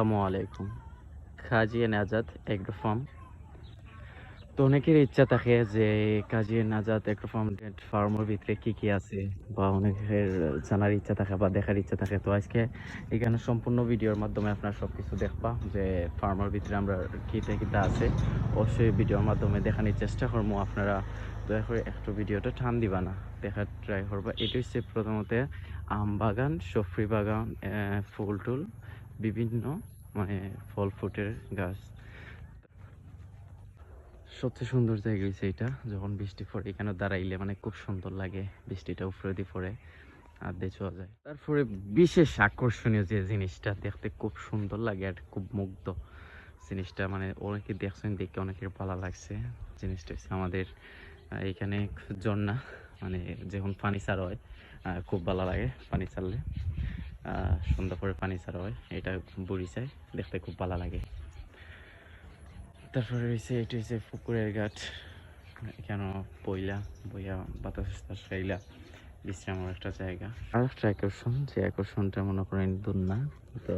আসসালামু আলাইকুম। কাজী নাজাদ এগ্রো তো অনেকের ইচ্ছা থাকে যে কাজী নাজাদ এগ্রো ফার্ম ফার্মের ভিতরে কি কি আছে বা অনেকের জানার ইচ্ছা থাকে বা দেখার ইচ্ছা থাকে। তো আজকে এখানে সম্পূর্ণ ভিডিওর মাধ্যমে আপনারা সব কিছু দেখবা যে ফার্মের ভিতরে আমরা কীটা কীটা আছে। অবশ্যই ভিডিওর মাধ্যমে দেখানোর চেষ্টা করব আপনারা। দয়া করে একটু ভিডিওটা টান দিবা না, দেখার ট্রাই করবা। এটা হচ্ছে প্রথমত আম বাগান, সফরি বাগান ফুল টুল। বিভিন্ন মানে ফল ফুটের গাছ। সবচেয়ে সুন্দর জায়গা হয়েছে এটা যখন বৃষ্টি পড়ে, এখানে দাঁড়াইলে মানে খুব সুন্দর লাগে বৃষ্টিটা উপরে দিয়ে পড়ে আর দিয়ে যায়। তারপরে বিশেষ আকর্ষণীয় যে জিনিসটা, দেখতে খুব সুন্দর লাগে আর খুব মুগ্ধ জিনিসটা মানে অনেকে দেখছেন দেখে অনেকের ভালো লাগছে। জিনিসটা হচ্ছে আমাদের এখানে ঝর্ণা মানে যখন পানি ছাড়া হয় খুব ভালো লাগে পানি ছাড়লে সন্ধ্যা পরে পানি ছাড়া হয়। এটা বুড়ি চাই দেখতে খুব ভালো লাগে। তারপরে রয়েছে এটা হচ্ছে পুকুরের ঘাট। এখানে পয়লা বইয়া বাতাস খাইলা। বিশ্রামের একটা জায়গা। আর একটা আকর্ষণ, যে আকর্ষণটা মনে করেন দুন্না, তো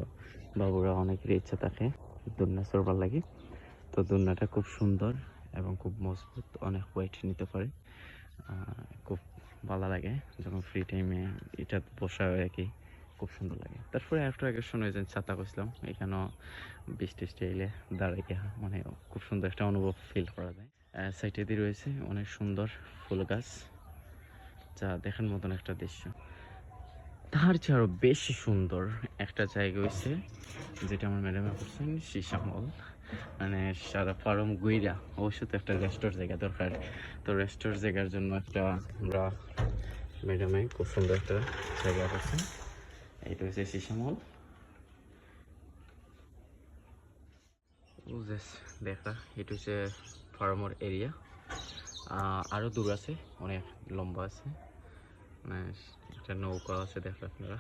বাবুরা অনেকের ইচ্ছা থাকে দুন্না চড়বার লাগে। তো দুন্নাটা খুব সুন্দর এবং খুব মজবুত, অনেক ওয়েট নিতে পারে। খুব ভালো লাগে, যখন ফ্রি টাইমে এটা বসা হয় আর কি। খুব সুন্দর লাগে। তারপরে একটা আকর্ষণ হয়েছে ছাতা করছিলাম এখানেও বৃষ্টি স্টাইলে দাঁড়াইয়া মানে খুব সুন্দর একটা অনুভব ফিল করা যায়। সাইডে দিয়ে রয়েছে অনেক সুন্দর ফুল গাছ, যা দেখার মতন একটা দৃশ্য। তার চেয়ে আরও বেশি সুন্দর একটা জায়গা হয়েছে যেটা আমার ম্যাডামে করছেন সিসামল মানে সারা ফার্ম গুইরা অবশ্যই তো একটা রেস্টোর জায়গা দরকার। তো রেস্টোর জায়গার জন্য একটা আমরা ম্যাডামে খুব সুন্দর একটা জায়গা করছেন। এইটা হচ্ছে সিসামল দেখা। এটা হচ্ছে ফার্মার এরিয়া আরও দূর আছে, অনেক লম্বা আছে। মানে একটা নৌকা আছে দেখো আপনারা।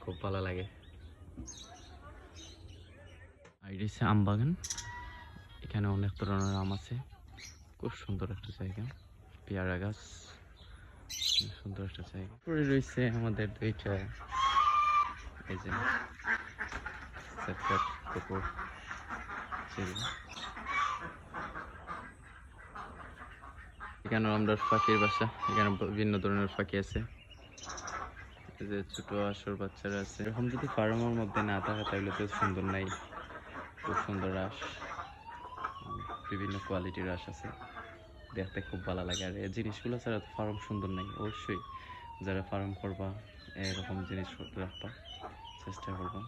খুব ভালো লাগে। এটা হচ্ছে আম বাগান, এখানে অনেক ধরনের আম আছে। খুব সুন্দর একটা জায়গা। পেয়ারা গাছ, সুন্দর একটা জায়গা। পরে রয়েছে আমাদের দুইটা এই যে এখানে আমরা পাখির বাসা, এখানে বিভিন্ন ধরনের পাখি আছে। যে ছোট আসর বাচ্চারা আছে। এরকম যদি ফার্মের মধ্যে না থাকে, তাহলে তো সুন্দর নাই। খুব সুন্দর রাস। বিভিন্ন কোয়ালিটির রাস আছে। দেখতে খুব ভালো লাগে। আর এই জিনিসগুলো ছাড়া ফার্ম সুন্দর নাই, অবশ্যই। যারা ফার্ম করবা, এরকম জিনিস রাখবা। চেষ্টা করবা।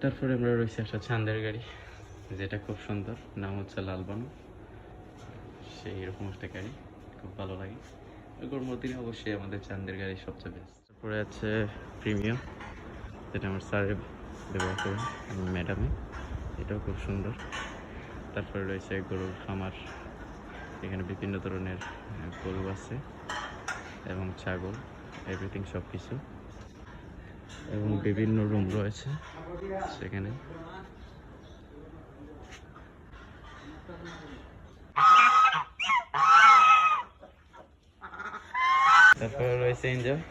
তারপরে আমরা রয়েছে একটা চান্দের গাড়ি, যেটা খুব সুন্দর, নাম হচ্ছে লালবানু। সেই রকম একটা গাড়ি, খুব ভালো লাগে। গরমের দিনে অবশ্যই আমাদের চান্দের গাড়ি সবচেয়ে বেস্ট তারপরে আছে প্রিমিয়াম, যেটা আমার স্যারে ব্যবহার করেন ম্যাডামে। এটাও খুব সুন্দর। তারপরে রয়েছে গরুর খামার, এখানে বিভিন্ন ধরনের গরু আছে। এবং ছাগল এভরিথিং সব কিছু এবং বিভিন্ন রুম রয়েছে সেখানে। তারপরে রয়েছে এনজয়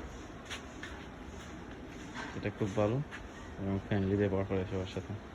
এটা খুব ভালো। এবং ফ্যামিলি ব্যবহার করে সবার সাথে।